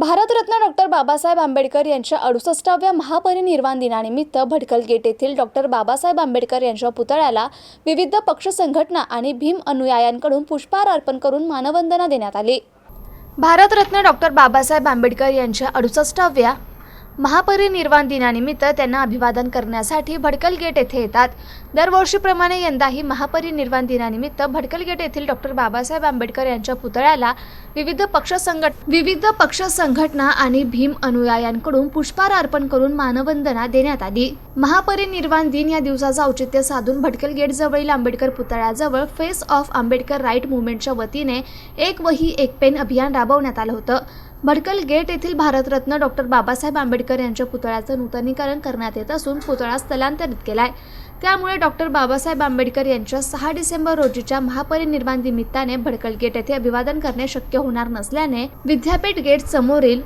Bharat Ratna doctor Babasaheb Ambedkar यांच्या अडुसष्टाव्या महापरिनिर्वाण दिनानिमित्त भडकल गेट येथील डॉक्टर बाबासाहेब आंबेडकर यांच्या पुतळ्याला विविध पक्ष संघटना आणि भीम अनुयायांकडून पुष्पहार अर्पण करून मानवंदना देण्यात आली. भारतरत्न डॉक्टर बाबासाहेब आंबेडकर यांच्या अडुसष्टाव्या महापरिनिर्वाण दिनानिमित्त त्यांना अभिवादन करण्यासाठी भडकल गेट येथे येतात. दरवर्षीप्रमाणे यंदाही महापरिनिर्वाण दिनानिमित्त भडकल गेट येथील डॉक्टर बाबासाहेब आंबेडकर यांच्या पुतळ्याला विविध पक्ष संघट विविध पक्ष संघटना आणि भीम अनुयायांकडून पुष्पहार अर्पण करून मानवंदना देण्यात आली. महापरिनिर्वाण दिन या दिवसाचं औचित्य साधून भटकल गेट जवळील आंबेडकर पुतळ्याजवळ फेस ऑफ आंबेडकर राईट मुवमेंटच्या वतीने एक वही एक पेन अभियान राबवण्यात आलं होतं. भडकल गेट येथील भारतरत्न डॉक्टर बाबासाहेब आंबेडकर यांच्या पुतळ्याचं नूतनीकरण करण्यात येत असून पुतळा स्थलांतरित केला आहे त्यामुळे डॉक्टर बाबासाहेब आंबेडकर यांच्या सहा डिसेंबर रोजीच्या महापरिनिर्वाण निमित्ताने भडकल गेट येथे अभिवादन करणे शक्य होणार नसल्याने विद्यापीठ गेट समोरील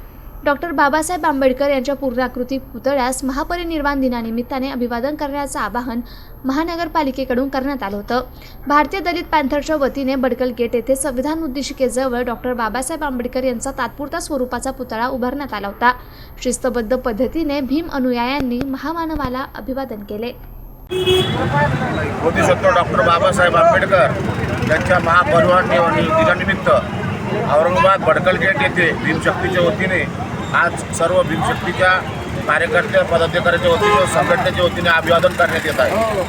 डॉक्टर बाबासाहेब आंबेडकर यांच्या पूर्णाकृती पुतळ्यास महापरिनिर्वाण दिनानिमित्ताने अभिवादन करण्याचं आवाहन महानगरपालिकेकडून करण्यात आलं होतं. भारतीय दलित पॅन्थरच्या वतीने बडकल गेट येथे संविधान उद्देशिकेजवळ डॉक्टर बाबासाहेब आंबेडकर यांचा तात्पुरता स्वरूपाचा पुतळा उभारण्यात आला होता. शिस्तबद्ध पद्धतीने भीम अनुयायांनी महामानवाला अभिवादन केले. डॉक्टर बाबासाहेब आंबेडकर यांच्या महापरिवार दिनानिमित्त औरंगाबाद भडकल गेट येथे भीमशक्तीच्या वतीने आज सर्व भीमशक्तीच्या कार्यकर्त्या पदाधिकाऱ्याच्या वतीने व संघटनेच्या वतीने अभिवादन करण्यात येत आहे.